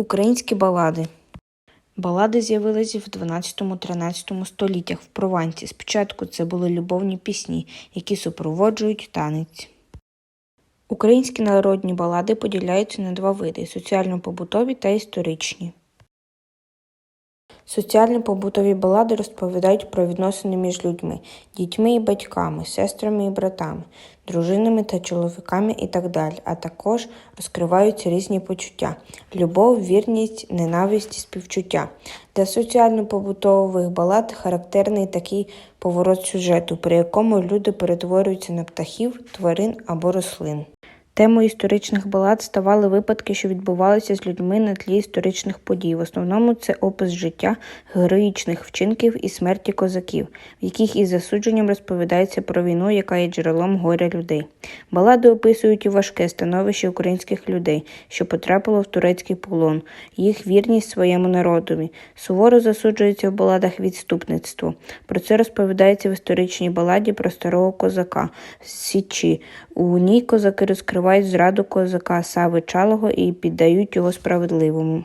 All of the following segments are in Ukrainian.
Українські балади. Балади з'явилися в 12-13 століттях в Прованці. Спочатку це були любовні пісні, які супроводжують танець. Українські народні балади поділяються на два види: соціально-побутові та історичні. Соціально-побутові балади розповідають про відносини між людьми, дітьми і батьками, сестрами і братами, дружинами та чоловіками і так далі, а також розкриваються різні почуття любов, вірність, ненависть співчуття. Для соціально-побутових балад характерний такий поворот сюжету, при якому люди перетворюються на птахів, тварин або рослин. Темою історичних балад ставали випадки, що відбувалися з людьми на тлі історичних подій. В основному це опис життя, героїчних вчинків і смерті козаків, в яких із засудженням розповідається про війну, яка є джерелом горя людей. Балади описують і важке становище українських людей, що потрапило в турецький полон, їх вірність своєму народові. Суворо засуджується в баладах відступництво. Про це розповідається в історичній баладі про старого козака з Січі. У ній козаки розкривають зраду козака Сави Чалого і піддають його справедливому.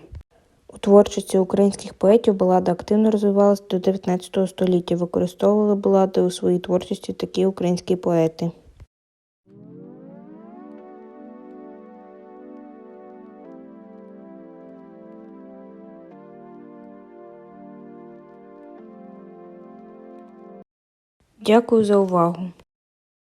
У творчості українських поетів балада активно розвивалася до 19 століття. Використовували балади у своїй творчості такі українські поети. Дякую за увагу!